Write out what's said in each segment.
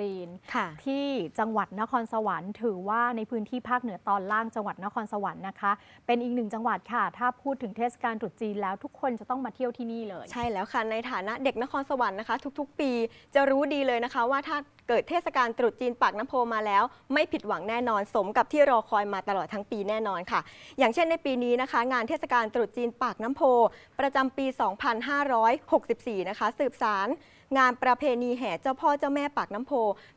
จีนค่ะที่จังหวัดนครสวรรค์ถือว่าในพื้นที่ภาคเหนือตอนล่างจังหวัดนครสวรรค์นะคะ เป็นอีกหนึ่งจังหวัดค่ะ ถ้าพูดถึงเทศกาลตรุษจีนแล้วทุกคนจะต้องมาเที่ยวที่นี่เลย ใช่แล้วค่ะในฐานะเด็กนครสวรรค์นะคะ ทุกๆ ปีจะรู้ดีเลยนะคะ ว่าถ้าเกิดเทศกาลตรุษจีนปากน้ำโพมาแล้ว ไม่ผิดหวังแน่นอน สมกับที่รอคอยมาตลอดทั้งปีแน่นอนค่ะ อย่างเช่นในปีนี้นะคะ งานเทศกาลตรุษจีนปากน้ำโพ ประจำปี 2564 นะคะ สืบสาร งานประเพณีแห่เจ้าพ่อเจ้าแม่ปากน้ำโพ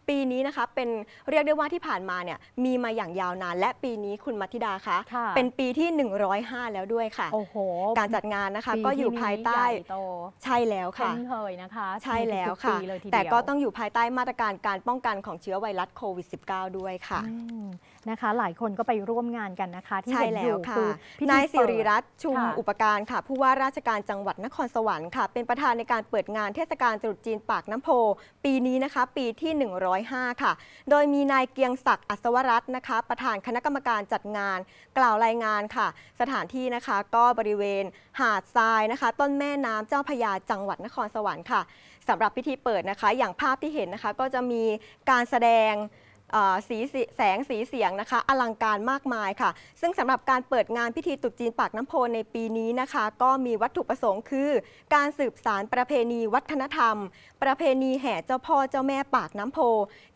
ปีนี้นะคะเป็นเรียกได้ว่าที่ผ่านมาเนี่ยมีมาอย่างยาวนาน และปีนี้คุณมัทธิดาคะค่ะ เป็นปีที่ 105 แล้วด้วยค่ะ โอ้โหการจัดงานนะคะปีก็อยู่ที่ภายใต้ใหญ่โตใช่แล้วคุ้ค่ะนเคยนะคะใช่แล้วทุกๆค่ะปีเลยทีเดียวแต่ก็ต้องอยู่ภายใต้มาตรการการป้องกันของเชื้อไวรัสโควิด -19 ด้วยค่ะ อืมนะคะ หลายคนก็ไปร่วมงานกันนะคะที่ใช่เห็นแล้อยู่วค่ะ คือพิธีนายสิเปิดริรัตน์ชุมค่ะ อุปการค่ะ ผู้ว่าราชการจังหวัดนครสวรรค์ค่ะ เป็นประธานในการเปิดงานเทศกาลตรุษจีนปากน้ำโพ ปีนี้นะคะ ปีที่ 105 ค่ะ โดยมีนายเกียงศักดิ์อัศวรัตน์นะคะ ประธานคณะกรรมการจัดงาน กล่าวรายงานค่ะ สถานที่นะคะก็บริเวณหาดทรายนะคะ ต้นแม่น้ำเจ้าพยาจังหวัดนครสวรรค์ค่ะสำหรับพิธีเปิดนะคะ อย่างภาพที่เห็นนะคะก็จะมีการแสดง สีแสงสีเสียงนะคะ อลังการมากมายค่ะ ซึ่งสำหรับการเปิดงานพิธีตรุษจีนปากน้ำโพในปีนี้นะคะ ก็มีวัตถุประสงค์คือ การสืบสารประเพณีวัฒนธรรม ประเพณีแห่เจ้าพ่อเจ้าแม่ปากน้ำโพ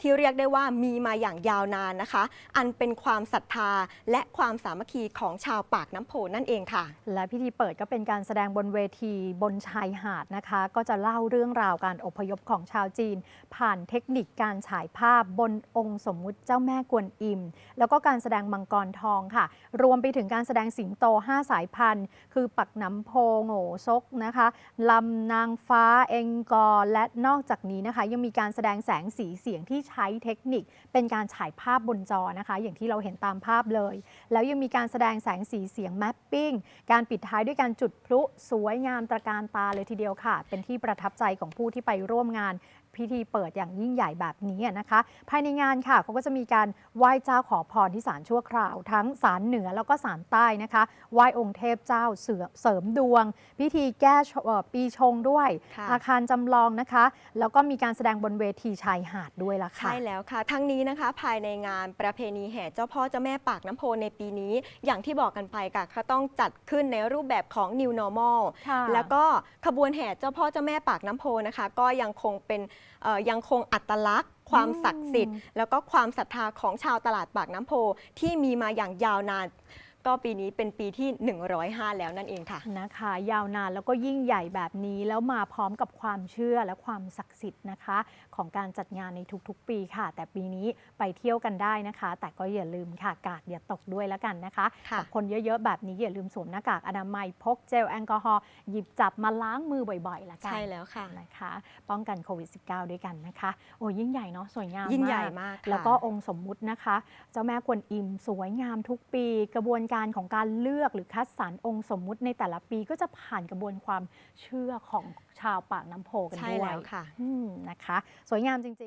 ที่เรียกได้ว่ามีมาอย่างยาวนานนะคะ อันเป็นความศรัทธาและความสามัคคีของชาวปากน้ำโพนั่นเองค่ะ และพิธีเปิดก็เป็นการแสดงบนเวทีบนชายหาดนะคะ ก็จะเล่าเรื่องราวการอพยพของชาวจีน ผ่านเทคนิคการฉายภาพบนองค์สมมุติเจ้าแม่กวนอิม แล้วก็การแสดงมังกรทองค่ะ รวมไปถึงการแสดงสิงโต 5 สายพันธุ์ คือปักน้ำโพโง่ซกนะคะลำนางฟ้าเองกอและนอกจากนี้นะคะ ยังมีการแสดงแสงสีเสียงที่ใช้เทคนิค เป็นการฉายภาพบนจอนะคะ อย่างที่เราเห็นตามภาพเลย แล้วยังมีการแสดงแสงสีเสียงแมปปิ้งการปิดท้ายด้วยการจุดพลุสวยงามตระการตาเลยทีเดียวค่ะ เป็นที่ประทับใจของผู้ที่ไปร่วมงาน พิธีเปิดอย่างยิ่งใหญ่แบบนี้นะคะ ภายในงานค่ะเขาก็จะมีการไหว้เจ้าขอพรที่ศาลชั่วคราว ทั้งศาลเหนือแล้วก็ศาลใต้นะคะไหว้องค์เทพเจ้าเสือเสริมดวง พิธีแก้ชเอ่อปีชงด้วยค่ะอาคารจำลองนะคะ แล้วก็มีการแสดงบนเวทีชายหาดด้วยล่ะค่ะใช่แล้วค่ะ ทั้งนี้นะคะภายในงานประเพณีแห่เจ้าพ่อเจ้าแม่ปากน้ำโพในปีนี้ อย่างที่บอกกันไปค่ะก็ต้องจัดขึ้นในรูปแบบของ New Normal ค่ะแล้วก็ขบวนแห่เจ้าพ่อเจ้าแม่ปากน้ำโพนะคะ ก็ยังคงเป็นเอ่อยังคงอัตลักษณ์ ความศักดิ์สิทธิ์ แล้วก็ความศรัทธาของชาวตลาดปากน้ำโพที่มีมาอย่างยาวนาน ก็ปีนี้เป็นปีที่ 105 แล้วนั่นเองค่ะนะคะ ยาวนานแล้วก็ยิ่งใหญ่แบบนี้แล้วมาพร้อมกับความเชื่อและความศักดิ์สิทธิ์นะคะ ของการจัดงานในทุกๆ ปีค่ะ แต่ปีนี้ไปเที่ยวกันได้นะคะ แต่ก็อย่าลืมค่ะกาดอย่าตกด้วยแล้วกันนะคะค่ะกับคนเยอะๆแบบนี้อย่าลืมสวมหน้ากากอนามัยพกเจลแอลกอฮอล์หยิบจับมาล้างมือบ่อยๆละกันใช่แล้วค่ะนะคะ ป้องกันโควิด -19 ด้วยกันนะคะโอ้ยิ่งใหญ่เนาะสวยงามยิ่งใหญ่มากมากค่ะแล้วก็องค์สมมุตินะคะ เจ้าแม่กวนอิมสวยงามทุกปีกระบวนการของการเลือกหรือคัดสรรองค์สมมุติในแต่ละปีก็จะผ่านกระบวนความเชื่อของชาวปากน้ำโพกันใช่ด้วยแล้วค่ะอืมนะคะ สวยงามจริงๆ